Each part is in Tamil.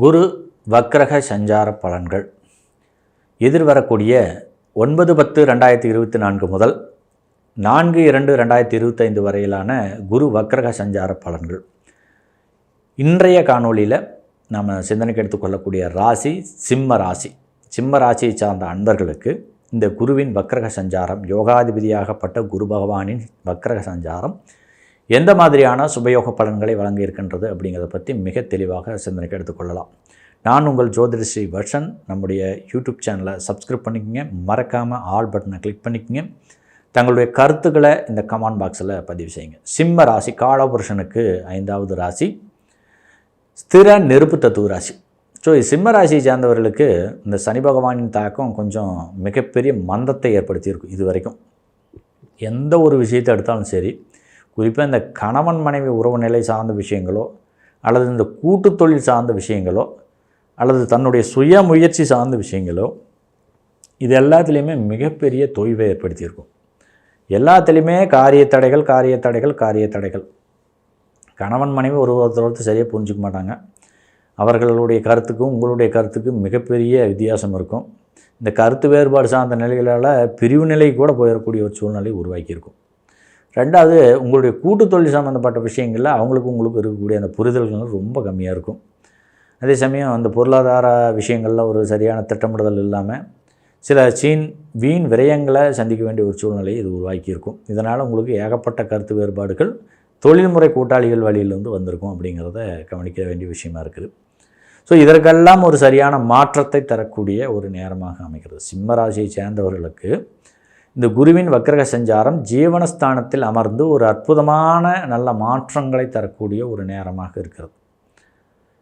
குரு வக்ரக சஞ்சார பலன்கள். எதிர்வரக்கூடிய ஒன்பது பத்து ரெண்டாயிரத்தி இருபத்தி நான்கு முதல் நான்கு இரண்டு ரெண்டாயிரத்தி இருபத்தைந்து வரையிலான குரு வக்ரக சஞ்சார பலன்கள். இன்றைய காணொளியில் நாம் சிந்தனைக்கு எடுத்துக்கொள்ளக்கூடிய ராசி சிம்ம ராசி. சிம்ம ராசியை சார்ந்த அன்பர்களுக்கு இந்த குருவின் வக்ரக சஞ்சாரம் யோகாதிபதியாகப்பட்ட குரு பகவானின் வக்ரக சஞ்சாரம் எந்த மாதிரியான சுபயோக பலன்களை வழங்கியிருக்கின்றது அப்படிங்கிறத பற்றி மிக தெளிவாக சிந்தனைக்கு எடுத்துக்கொள்ளலாம். நான் உங்கள் ஜோதிட ஸ்ரீ வர்ஷன். நம்முடைய யூடியூப் சேனலை சப்ஸ்கிரைப் பண்ணிக்கங்க. மறக்காமல் ஆல் பட்டனை கிளிக் பண்ணிக்கங்க. தங்களுடைய கருத்துக்களை இந்த கமெண்ட் பாக்ஸில் பதிவு செய்யுங்க. சிம்ம ராசி காலபுருஷனுக்கு ஐந்தாவது ராசி ஸ்திர நெருப்பு தத்துவ ராசி. ஸோ சிம்ம ராசியை சார்ந்தவர்களுக்கு இந்த சனி பகவானின் தாக்கம் கொஞ்சம் மிகப்பெரிய மந்தத்தை ஏற்படுத்தியிருக்கும் இது வரைக்கும். எந்த ஒரு விஷயத்தை எடுத்தாலும் சரி குறிப்பாக இந்த கணவன் மனைவி உறவு நிலை சார்ந்த விஷயங்களோ அல்லது இந்த கூட்டு தொழில் சார்ந்த விஷயங்களோ அல்லது தன்னுடைய சுய முயற்சி சார்ந்த விஷயங்களோ இது எல்லாத்துலேயுமே மிகப்பெரிய தொய்வை ஏற்படுத்தியிருக்கும். எல்லாத்துலேயுமே காரிய தடைகள் காரிய தடைகள் காரிய தடைகள். கணவன் மனைவி ஒரு ஒருத்தர் சரியாக புரிஞ்சிக்க மாட்டாங்க. அவர்களுடைய கருத்துக்கும் உங்களுடைய கருத்துக்கும் மிகப்பெரிய வித்தியாசம் இருக்கும். இந்த கருத்து வேறுபாடு சார்ந்த நிலைகளால் பிரிவு நிலை கூட போயிடக்கூடிய ஒரு சூழ்நிலை உருவாக்கியிருக்கும். ரெண்டாவது உங்களுடைய கூட்டு தொழில் சம்மந்தப்பட்ட விஷயங்களில் அவங்களுக்கு உங்களுக்கு இருக்கக்கூடிய அந்த புரிதல்கள் ரொம்ப கம்மியாக இருக்கும். அதே சமயம் அந்த பொருளாதார விஷயங்களில் ஒரு சரியான திட்டமிடுதல் இல்லாமல் சில சீன் வீண் விரயங்களை சந்திக்க வேண்டிய ஒரு சூழ்நிலையை இது உருவாக்கியிருக்கும் இதனால் உங்களுக்கு ஏகப்பட்ட கருத்து வேறுபாடுகள் தொழில்முறை கூட்டாளிகள் வழியிலிருந்து வந்திருக்கும் அப்படிங்கிறத கவனிக்க வேண்டிய விஷயமா இருக்குது. ஸோ இதற்கெல்லாம் ஒரு சரியான மாற்றத்தை தரக்கூடிய ஒரு நேரமாக அமைகிறது. சிம்ம ராசியை சேர்ந்தவர்களுக்கு இந்த குருவின் வக்ரக சஞ்சாரம் ஜீவனஸ்தானத்தில் அமர்ந்து ஒரு அற்புதமான நல்ல மாற்றங்களை தரக்கூடிய ஒரு நேரமாக இருக்கிறது.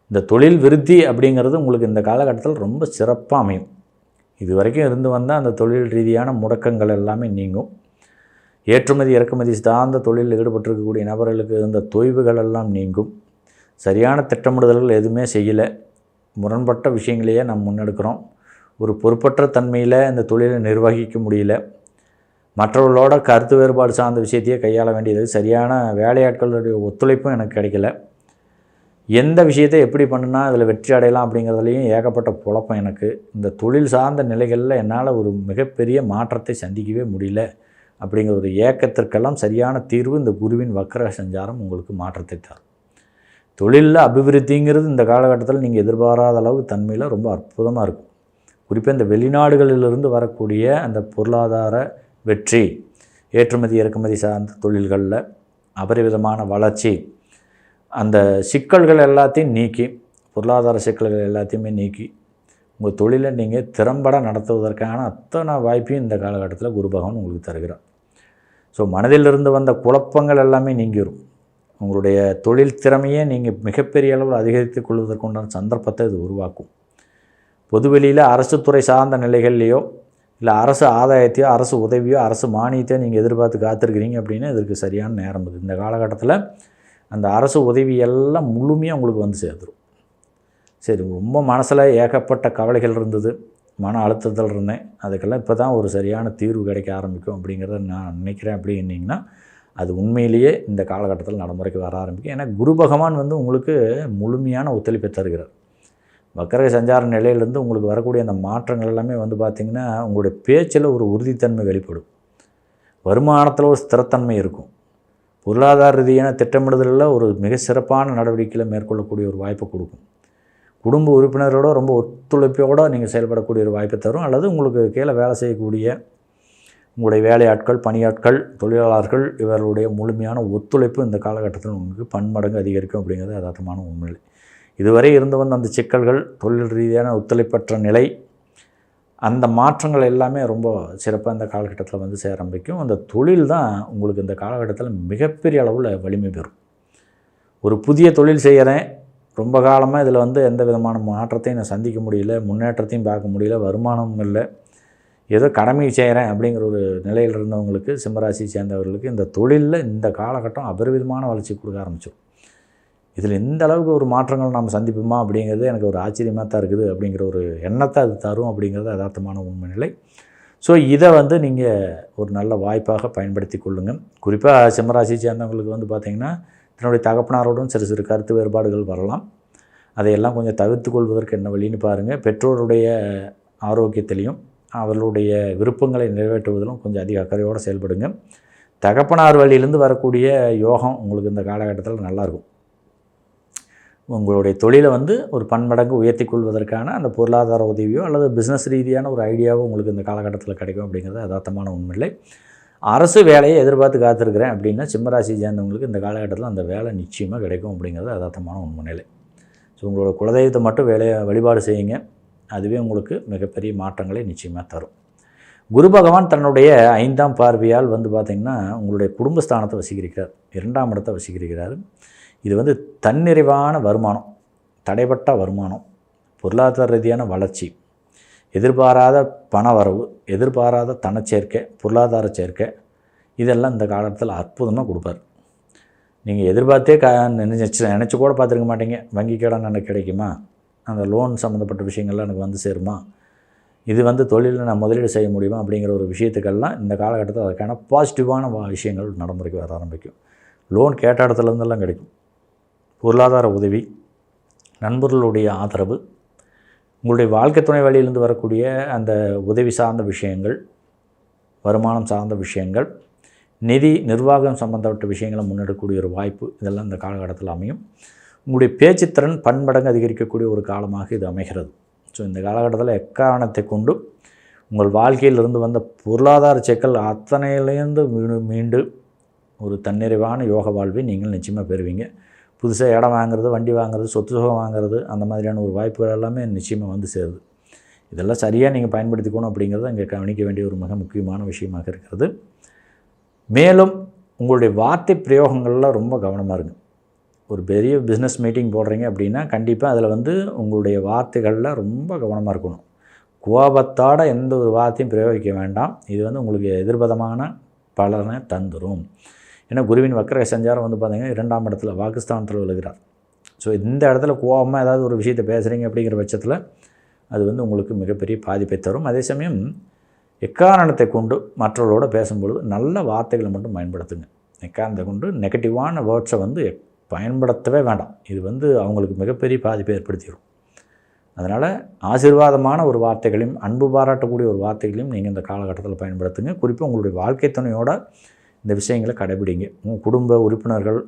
இந்த தொழில் விருத்தி அப்படிங்கிறது உங்களுக்கு இந்த காலகட்டத்தில் ரொம்ப சிறப்பாக அமையும். இது வரைக்கும் இருந்து வந்தால் அந்த தொழில் ரீதியான முடக்கங்கள் எல்லாமே நீங்கும். ஏற்றுமதி இறக்குமதி சார்ந்த தொழிலில் ஈடுபட்டிருக்கக்கூடிய நபர்களுக்கு இருந்த தொய்வுகள் எல்லாம் நீங்கும். சரியான திட்டமிடுதல்கள் எதுவுமே செய்யலை. முரண்பட்ட விஷயங்களையே நாம் முன்னெடுக்கிறோம். ஒரு பொறுப்பற்ற தன்மையில் இந்த தொழிலை நிர்வகிக்க முடியல. மற்றவர்களோட கருத்து வேறுபாடு சார்ந்த விஷயத்தையே கையாள வேண்டியது. சரியான வேலையாட்களுடைய ஒத்துழைப்பும் எனக்கு கிடைக்கல. எந்த விஷயத்தை எப்படி பண்ணுனா அதில் வெற்றி அடையலாம் அப்படிங்கிறதுலையும் ஏகப்பட்ட குழப்பம் எனக்கு. இந்த தொழில் சார்ந்த நிலைகளில் என்னால் ஒரு மிகப்பெரிய மாற்றத்தை சந்திக்கவே முடியல. அப்படிங்கிற ஒரு ஏக்கத்திற்கெல்லாம் சரியான தீர்வு இந்த குருவின் வக்கர சஞ்சாரம் உங்களுக்கு மாற்றத்தை தரும் தொழிலில் அபிவிருத்திங்கிறது இந்த காலகட்டத்தில் நீங்கள் எதிர்பாராத அளவுக்கு தன்மையில் ரொம்ப அற்புதமாக இருக்கும். குறிப்பாக இந்த வெளிநாடுகளிலிருந்து வரக்கூடிய அந்த பொருளாதார வெற்றி ஏற்றுமதி இறக்குமதி சார்ந்த தொழில்களில் அபரிவிதமான வளர்ச்சி அந்த சிக்கல்கள் எல்லாத்தையும் நீக்கி பொருளாதார சிக்கல்கள் எல்லாத்தையுமே நீக்கி உங்கள் தொழிலை நீங்கள் திறம்பட நடத்துவதற்கான அத்தனை வாய்ப்பையும் இந்த காலகட்டத்தில் குரு பகவான் உங்களுக்கு தருகிறார். ஸோ மனதிலிருந்து வந்த குழப்பங்கள் எல்லாமே நீங்கிடும் உங்களுடைய தொழில் திறமையை நீங்கள் மிகப்பெரிய அளவில் அதிகரித்து கொள்வதற்குண்டான சந்தர்ப்பத்தை இது உருவாக்கும். பொதுவெளியில் அரசு துறை சார்ந்த நிலைகள்லையோ இல்லை அரசு ஆதாயத்தையோ அரசு உதவியோ அரசு மானியத்தையோ நீங்கள் எதிர்பார்த்து காத்திருக்கிறீங்க அப்படின்னா இதற்கு சரியான நேரம் இது இந்த காலகட்டத்தில் அந்த அரசு உதவி எல்லாம் முழுமையாக உங்களுக்கு வந்து சேர்ந்துடும் சரி ரொம்ப மனசில் ஏகப்பட்ட கவலைகள் இருந்தது. மன அழுத்தத்தில் இருந்தேன். அதுக்கெல்லாம் இப்போ தான் ஒரு சரியான தீர்வு கிடைக்க ஆரம்பிக்கும் அப்படிங்கிறத நான் நினைக்கிறேன் அப்படின்னீங்கன்னா அது உண்மையிலேயே இந்த காலகட்டத்தில் நடைமுறைக்கு வர ஆரம்பிக்கும். ஏன்னா குரு பகவான் வந்து உங்களுக்கு முழுமையான ஒத்துழைப்பை தருகிறார். வக்கரக சஞ்சார நிலையிலேருந்து உங்களுக்கு வரக்கூடிய அந்த மாற்றங்கள் எல்லாமே வந்து பார்த்திங்கன்னா உங்களுடைய பேச்சில் ஒரு உறுதித்தன்மை வெளிப்படும். வருமானத்தில் ஒரு ஸ்திரத்தன்மை இருக்கும். பொருளாதார ரீதியான திட்டமிடுதலில் ஒரு மிக சிறப்பான நடவடிக்கைகளை மேற்கொள்ளக்கூடிய ஒரு வாய்ப்பை கொடுக்கும். குடும்ப உறுப்பினரோட ரொம்ப ஒத்துழைப்போடு நீங்கள் செயல்படக்கூடிய ஒரு வாய்ப்பை தரும். அல்லது உங்களுக்கு கீழே வேலை செய்யக்கூடிய உங்களுடைய வேலையாட்கள் பணியாட்கள் தொழிலாளர்கள் இவர்களுடைய முழுமையான ஒத்துழைப்பு இந்த காலகட்டத்தில் உங்களுக்கு பன்மடங்கு அதிகரிக்கும் அப்படிங்கிறது யதார்த்தமான உண்மை. இதுவரை இருந்து வந்த அந்த சிக்கல்கள் தொழில் ரீதியான ஒத்துழைப்பற்ற நிலை அந்த மாற்றங்கள் எல்லாமே ரொம்ப சிறப்பாக இந்த காலகட்டத்தில் வந்து சேர ஆரம்பிக்கும். அந்த தொழில் தான் உங்களுக்கு இந்த காலகட்டத்தில் மிகப்பெரிய அளவில் வலிமை பெறும். ஒரு புதிய தொழில் செய்கிறேன் ரொம்ப காலமாக இதில் வந்து எந்த விதமான மாற்றத்தையும் நான் சந்திக்க முடியல முன்னேற்றத்தையும் பார்க்க முடியல வருமானமும் இல்லை ஏதோ கடமை செய்கிறேன் அப்படிங்கிற ஒரு நிலையில் இருந்தவங்களுக்கு சிம்மராசி சேர்ந்தவர்களுக்கு இந்த தொழிலில் இந்த காலகட்டம் அபரிவிதமான வளர்ச்சி கொடுக்க ஆரம்பிச்சிடும் இதில் எந்த அளவுக்கு ஒரு மாற்றங்கள் நாம் சந்திப்போமா அப்படிங்கிறது எனக்கு ஒரு ஆச்சரியமாக தான் இருக்குது அப்படிங்கிற ஒரு எண்ணத்தை அது தரும் அப்படிங்கிறது யதார்த்தமான உண்மை நிலை ஸோ இதை வந்து நீங்கள் ஒரு நல்ல வாய்ப்பாக பயன்படுத்தி கொள்ளுங்கள். குறிப்பாக சிம்மராசி சேர்ந்தவங்களுக்கு வந்து பார்த்திங்கன்னா தன்னுடைய தகப்பனாரோடும் சிறு சிறு கருத்து வேறுபாடுகள் வரலாம். அதையெல்லாம் கொஞ்சம் தவிர்த்து கொள்வதற்கு என்ன வழின்னு பாருங்கள் பெற்றோருடைய ஆரோக்கியத்திலையும் அவர்களுடைய விருப்பங்களை நிறைவேற்றுவதிலும் கொஞ்சம் அதிக அக்கறையோடு செயல்படுங்க தகப்பனார் வழியிலேருந்து வரக்கூடிய யோகம் உங்களுக்கு இந்த காலகட்டத்தில் நல்லாயிருக்கும் உங்களுடைய தொழிலை வந்து ஒரு பன்மடங்கு உயர்த்தி கொள்வதற்கான அந்த பொருளாதார உதவியோ அல்லது பிஸ்னஸ் ரீதியான ஒரு ஐடியாவோ உங்களுக்கு இந்த காலகட்டத்தில் கிடைக்கும் அப்படிங்கிறது யதார்த்தமான உண்மையில்லை அரசு வேலையை எதிர்பார்த்து காத்திருக்கிறேன் அப்படின்னா சிம்மராசி சேர்ந்தவங்களுக்கு இந்த காலகட்டத்தில் அந்த வேலை நிச்சயமாக கிடைக்கும் அப்படிங்கிறது யதார்த்தமான உண்மை நிலை ஸோ உங்களோட குலதெய்வத்தை மட்டும் வேலையை வழிபாடு செய்யுங்க. அதுவே உங்களுக்கு மிகப்பெரிய மாற்றங்களை நிச்சயமாக தரும். குரு பகவான் தன்னுடைய ஐந்தாம் பார்வையால் வந்து பார்த்திங்கன்னா உங்களுடைய குடும்பஸ்தானத்தை வசீகரிக்கிறார். இரண்டாம் இடத்தை வசீகரிக்கிறார். இது வந்து தன்னிறைவான வருமானம் தடைப்பட்ட வருமானம் பொருளாதார ரீதியான வளர்ச்சி எதிர்பாராத பண வரவு எதிர்பாராத தனச்சேர்க்கை பொருளாதார சேர்க்கை இதெல்லாம் இந்த காலத்தில் அற்புதமாக கொடுப்பார். நீங்கள் எதிர்பார்த்தே க நினச்சி நினச்சி கூட பார்த்துருக்க மாட்டீங்க. வங்கி கடன் எனக்கு கிடைக்குமா? அந்த லோன் சம்மந்தப்பட்ட விஷயங்கள்லாம் எனக்கு வந்து சேருமா? இது வந்து தொழிலில் நான் முதலீடு செய்ய முடியுமா? அப்படிங்கிற ஒரு விஷயத்துக்கெல்லாம் இந்த காலகட்டத்தில் அதுக்கான பாசிட்டிவான விஷயங்கள் நடைமுறைக்கு வர ஆரம்பிக்கும். லோன் கேட்ட இடத்துலேருந்தெல்லாம் கிடைக்கும். பொருளாதார உதவி நண்பர்களுடைய ஆதரவு உங்களுடைய வாழ்க்கை துணை வழியிலிருந்து வரக்கூடிய அந்த உதவி சார்ந்த விஷயங்கள் வருமானம் சார்ந்த விஷயங்கள் நிதி நிர்வாகம் சம்பந்தப்பட்ட விஷயங்களை முன்னெடுக்கக்கூடிய ஒரு வாய்ப்பு இதெல்லாம் இந்த காலகட்டத்தில் அமையும். உங்களுடைய பேச்சுத்திறன் பன்மடங்கு அதிகரிக்கக்கூடிய ஒரு காலமாக இது அமைகிறது. ஸோ இந்த காலகட்டத்தில் எக்காரணத்தை கொண்டு உங்கள் வாழ்க்கையிலிருந்து வந்த பொருளாதார சிக்கல் அத்தனையிலேருந்து மீண்டு மீண்டு ஒரு தன்னிறைவான யோக வாழ்வை நீங்கள் நிச்சயமாக பெறுவீங்க. புதுசாக இடம் வாங்குறது வண்டி வாங்குறது சொத்து சுகம் வாங்குறது அந்த மாதிரியான ஒரு வாய்ப்புகள் எல்லாமே நிச்சயமாக வந்து சேருது. இதெல்லாம் சரியாக நீங்கள் பயன்படுத்திக்கணும் அப்படிங்கிறது அங்கே கவனிக்க வேண்டிய ஒரு மிக முக்கியமான விஷயமாக இருக்கிறது. மேலும் உங்களுடைய வார்த்தை பிரயோகங்களில் ரொம்ப கவனமாக இருங்க. ஒரு பெரிய பிஸ்னஸ் மீட்டிங் போடுறீங்க அப்படின்னா கண்டிப்பாக அதில் வந்து உங்களுடைய வார்த்தைகளில் ரொம்ப கவனமாக இருக்கணும். கோபத்தோட எந்த ஒரு வார்த்தையும் பிரயோகிக்க வேண்டாம். இது வந்து உங்களுக்கு எதிர்பதமான பலனை தந்துடும் ஏன்னா குருவின் வக்கர சஞ்சாரம் வந்து பார்த்தீங்கன்னா இரண்டாம் இடத்துல பாகிஸ்தானத்தில் விழுகிறார் ஸோ இந்த இடத்துல கோபமாக ஏதாவது ஒரு விஷயத்தை பேசுகிறீங்க அப்படிங்கிற பட்சத்தில் அது வந்து உங்களுக்கு மிகப்பெரிய பாதிப்பை தரும். அதே சமயம் எக்காரணத்தை கொண்டு மற்றவர்களோட பேசும்பொழுது நல்ல வார்த்தைகளை மட்டும் பயன்படுத்துங்க. எக்காரணத்தை கொண்டு நெகட்டிவான வேர்ட்ஸை வந்து பயன்படுத்தவே வேண்டாம். இது வந்து அவங்களுக்கு மிகப்பெரிய பாதிப்பை ஏற்படுத்திடும் அதனால் ஆசீர்வாதமான ஒரு வார்த்தைகளையும் அன்பு பாராட்டக்கூடிய ஒரு வார்த்தைகளையும் நீங்கள் இந்த காலகட்டத்தில் பயன்படுத்துங்க. குறிப்பாக உங்களுடைய வாழ்க்கை துணையோட இந்த விஷயங்களை கடைபிடிங்க. உங்கள் குடும்ப உறுப்பினர்கள்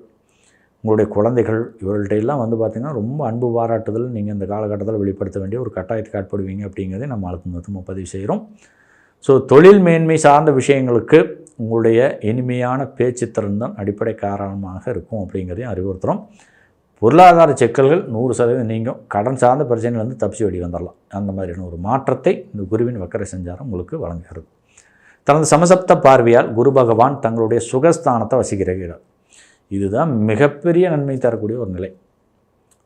உங்களுடைய குழந்தைகள் இவர்கள்ட்ட எல்லாம் வந்து பார்த்திங்கன்னா ரொம்ப அன்பு பாராட்டுதல் நீங்கள் இந்த காலகட்டத்தில் வெளிப்படுத்த வேண்டிய ஒரு கட்டாயத்துக்கு ஆட்படுவீங்க அப்படிங்கிறதே நம்ம அழுத்தம் மொத்தமாக பதிவு செய்கிறோம் ஸோ தொழில் மேன்மை சார்ந்த விஷயங்களுக்கு உங்களுடைய இனிமையான பேச்சு திறன்தான் அடிப்படை காரணமாக இருக்கும் அப்படிங்கிறதையும் அறிவுறுத்துகிறோம் பொருளாதார சிக்கல்கள் நூறு சதவீதம் நீங்கும். கடன் சார்ந்த பிரச்சனையிலேருந்து தப்பிச்சு வெளியே வந்துடலாம் அந்த மாதிரியான ஒரு மாற்றத்தை இந்த குருவின் வக்கரை செஞ்சாரம் உங்களுக்கு வழங்குகிறது. தனது சமசப்த பார்வையால் குரு பகவான் தங்களுடைய சுகஸ்தானத்தை வசிக்கிறார். இதுதான் மிகப்பெரிய நன்மை தரக்கூடிய ஒரு நிலை.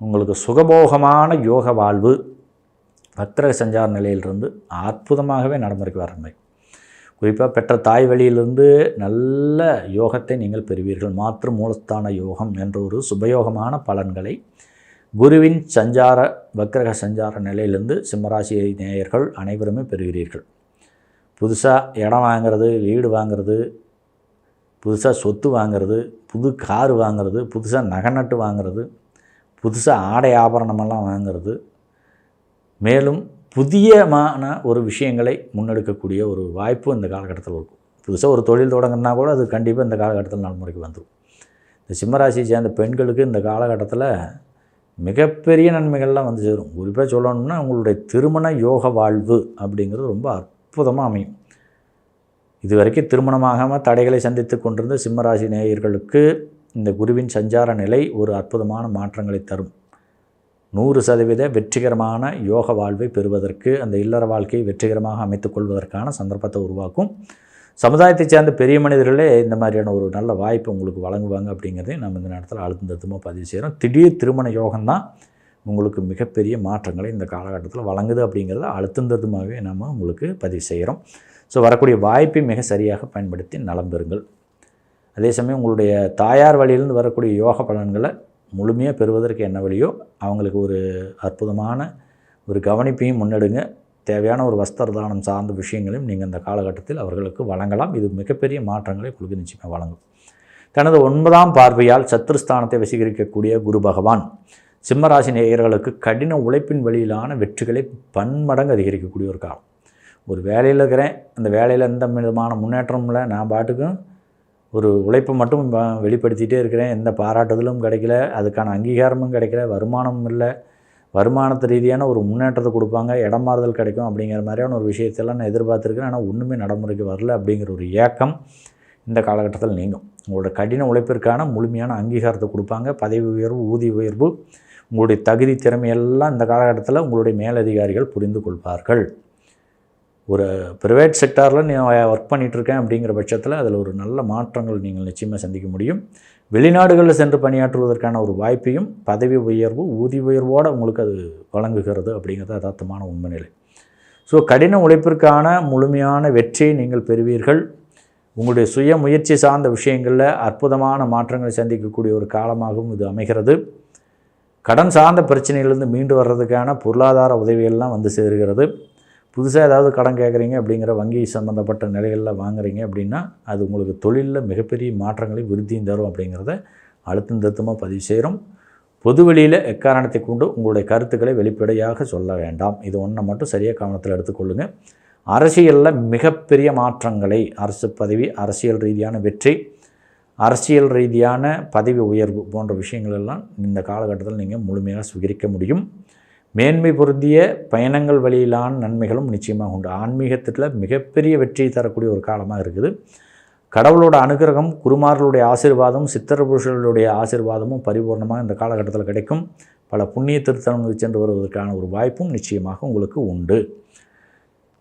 உங்களுக்கு சுகபோகமான யோக வாழ்வு வக்ர சஞ்சார நிலையிலிருந்து அற்புதமாகவே நடைமுறைக்கு வரமை குறிப்பாக பெற்ற தாய் வழியிலிருந்து நல்ல யோகத்தை நீங்கள் பெறுவீர்கள். மாற்று மூலஸ்தான யோகம் என்ற ஒரு சுபயோகமான பலன்களை குருவின் சஞ்சார வக்ரக சஞ்சார நிலையிலிருந்து சிம்மராசி நேயர்கள் அனைவருமே பெறுகிறீர்கள். புதுசாக இடம் வாங்குறது வீடு வாங்குறது புதுசாக சொத்து வாங்குறது புது கார் வாங்குறது புதுசாக நகை நட்டு வாங்குறது புதுசாக ஆடை ஆபரணமெல்லாம் வாங்குறது. மேலும் புதியமான ஒரு விஷயங்களை முன்னெடுக்கக்கூடிய ஒரு வாய்ப்பு இந்த காலகட்டத்தில் இருக்கும். புதுசாக ஒரு தொழில் தொடங்கினா கூட அது கண்டிப்பாக இந்த காலகட்டத்தில் நடைமுறைக்கு வந்துடும் இந்த சிம்மராசியை சேர்ந்த பெண்களுக்கு இந்த காலகட்டத்தில் மிகப்பெரிய நன்மைகள்லாம் வந்து சேரும். குறிப்பாக சொல்லணும்னா உங்களுடைய திருமண யோக வாழ்வு அப்படிங்கிறது ரொம்ப அற்புதமாக அமையும். இதுவரைக்கும் திருமணமாகாமல் தடைகளை சந்தித்து கொண்டிருந்த சிம்மராசி நேயர்களுக்கு இந்த குருவின் சஞ்சார நிலை ஒரு அற்புதமான மாற்றங்களை தரும். நூறு சதவீத வெற்றிகரமான யோக வாழ்வை பெறுவதற்கு அந்த இல்லற வாழ்க்கையை வெற்றிகரமாக அமைத்துக் கொள்வதற்கான சந்தர்ப்பத்தை உருவாக்கும். சமுதாயத்தை சேர்ந்த பெரிய மனிதர்களே இந்த மாதிரியான ஒரு நல்ல வாய்ப்பு உங்களுக்கு வழங்குவாங்க அப்படிங்கிறதையும் நம்ம இந்த நேரத்தில் அழுத்தம் பதிவு செய்கிறோம். திடீர் திருமண யோகம்தான் உங்களுக்கு மிகப்பெரிய மாற்றங்களை இந்த காலகட்டத்தில் வழங்குது அப்படிங்கிறத அழுத்தந்ததுமாகவே நம்ம உங்களுக்கு பதிவு செய்கிறோம். ஸோ வரக்கூடிய வாய்ப்பை மிக சரியாக பயன்படுத்தி நலம் பெறுங்கள். அதே சமயம் உங்களுடைய தாயார் வழியிலிருந்து வரக்கூடிய யோக பலன்களை முழுமையாக பெறுவதற்கு என்ன வழியோ அவங்களுக்கு ஒரு அற்புதமான ஒரு கவனிப்பையும் முன்னெடுங்க. தேவையான ஒரு வஸ்திர தானம் சார்ந்த விஷயங்களையும் நீங்கள் இந்த காலகட்டத்தில் அவர்களுக்கு வழங்கலாம். இது மிகப்பெரிய மாற்றங்களை உங்களுக்கு நிச்சயமாக வழங்கும். தனது ஒன்பதாம் பார்வையால் சத்துருஸ்தானத்தை வசீகரிக்கக்கூடிய குரு பகவான். சிம்மராசி நேயர்களுக்கு கடின உழைப்பின் வழியிலான வெற்றிகளை பன்மடங்கு அதிகரிக்கக்கூடிய ஒரு காலம். ஒரு வேலையில் இருக்கிறேன் அந்த வேலையில் எந்த விதமான முன்னேற்றமும் இல்லை. நான் பாட்டுக்கும் ஒரு உழைப்பை மட்டும் வெளிப்படுத்திகிட்டே இருக்கிறேன். எந்த பாராட்டுதலும் கிடைக்கல. அதுக்கான அங்கீகாரமும் கிடைக்கல. வருமானமும் இல்லை. வருமானத்து ரீதியான ஒரு முன்னேற்றத்தை கொடுப்பாங்க. இடம் மாறுதல் கிடைக்கும் அப்படிங்கிற மாதிரியான ஒரு விஷயத்தெல்லாம் நான் எதிர்பார்த்துருக்கேன் ஆனால் ஒன்றுமே நடைமுறைக்கு வரல அப்படிங்கிற ஒரு ஏக்கம் இந்த காலகட்டத்தில் நீங்கும். உங்களோட கடின உழைப்பிற்கான முழுமையான அங்கீகாரத்தை கொடுப்பாங்க. பதவி உயர்வு ஊதிய உயர்வு உங்களுடைய தகுதி திறமையெல்லாம் இந்த காலகட்டத்தில் உங்களுடைய மேலதிகாரிகள் புரிந்து கொள்வார்கள். ஒரு ப்ரைவேட் செக்டாரில் நீ ஒர்க் பண்ணிகிட்ருக்கேன் அப்படிங்கிற பட்சத்தில் அதில் ஒரு நல்ல மாற்றங்கள் நீங்கள் நிச்சயமாக சந்திக்க முடியும். வெளிநாடுகளில் சென்று பணியாற்றுவதற்கான ஒரு வாய்ப்பையும் பதவி உயர்வு ஊதிய உயர்வோடு உங்களுக்கு அது வழங்குகிறது அப்படிங்கிறது யதார்த்தமான உண்மை நிலை ஸோ கடின உழைப்பிற்கான முழுமையான வெற்றியை நீங்கள் பெறுவீர்கள். உங்களுடைய சுய முயற்சி சார்ந்த விஷயங்களில் அற்புதமான மாற்றங்களை சந்திக்கக்கூடிய ஒரு காலமாகவும் இது அமைகிறது. கடன் சார்ந்த பிரச்சனையிலேருந்து மீண்டு வர்றதுக்கான பொருளாதார உதவிகள்லாம் வந்து சேருகிறது. புதுசாக ஏதாவது கடன் கேட்குறீங்க அப்படிங்கிற வங்கி சம்மந்தப்பட்ட நிலைகளில் வாங்குறீங்க அப்படின்னா அது உங்களுக்கு தொழிலில் மிகப்பெரிய மாற்றங்களை விருத்தியும் தரும் அப்படிங்கிறத அழுத்தம் திருத்தமாக பதிவு செய்கிறோம். பொது வெளியில் எக்காரணத்தை கொண்டு உங்களுடைய கருத்துக்களை வெளிப்படையாக சொல்ல வேண்டாம். இது ஒன்றை மட்டும் சரியாக கவனத்தில் எடுத்துக்கொள்ளுங்கள் அரசியலில் மிகப்பெரிய மாற்றங்களை அரசு பதவி அரசியல் ரீதியான வெற்றி அரசியல் ரீதியான பதவி உயர்வு போன்ற விஷயங்கள் எல்லாம் இந்த காலகட்டத்தில் நீங்கள் முழுமையாக சுகரிக்க முடியும். மேன்மை பொருந்திய பயணங்கள் வழியிலான நன்மைகளும் நிச்சயமாக உண்டு. ஆன்மீகத்தில் மிகப்பெரிய வெற்றி தரக்கூடிய ஒரு காலமாக இருக்குது. கடவுளோட அனுகிரகம் குருமார்களுடைய ஆசீர்வாதம் சித்தர புருஷர்களுடைய ஆசீர்வாதமும் பரிபூர்ணமாக இந்த காலகட்டத்தில் கிடைக்கும். பல புண்ணிய திருத்தலங்களுக்கு சென்று வருவதற்கான ஒரு வாய்ப்பும் நிச்சயமாக உங்களுக்கு உண்டு.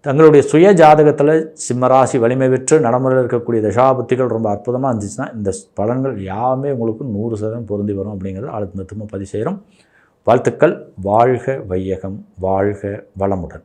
தங்களுடைய சுய ஜாதகத்தில் சிம்மராசி வலிமை பெற்று நடைமுறையில் இருக்கக்கூடிய தசாபத்திகள் ரொம்ப அற்புதமாக இருந்துச்சுன்னா இந்த பலன்கள் யாமே உங்களுக்கு நூறு சதவீதம் பொருந்தி வரும் அப்படிங்கிறது அழுத்தமாக பதிவு செய்கிறோம். வாழ்த்துக்கள். வாழ்க வையகம். வாழ்க வளமுடன்.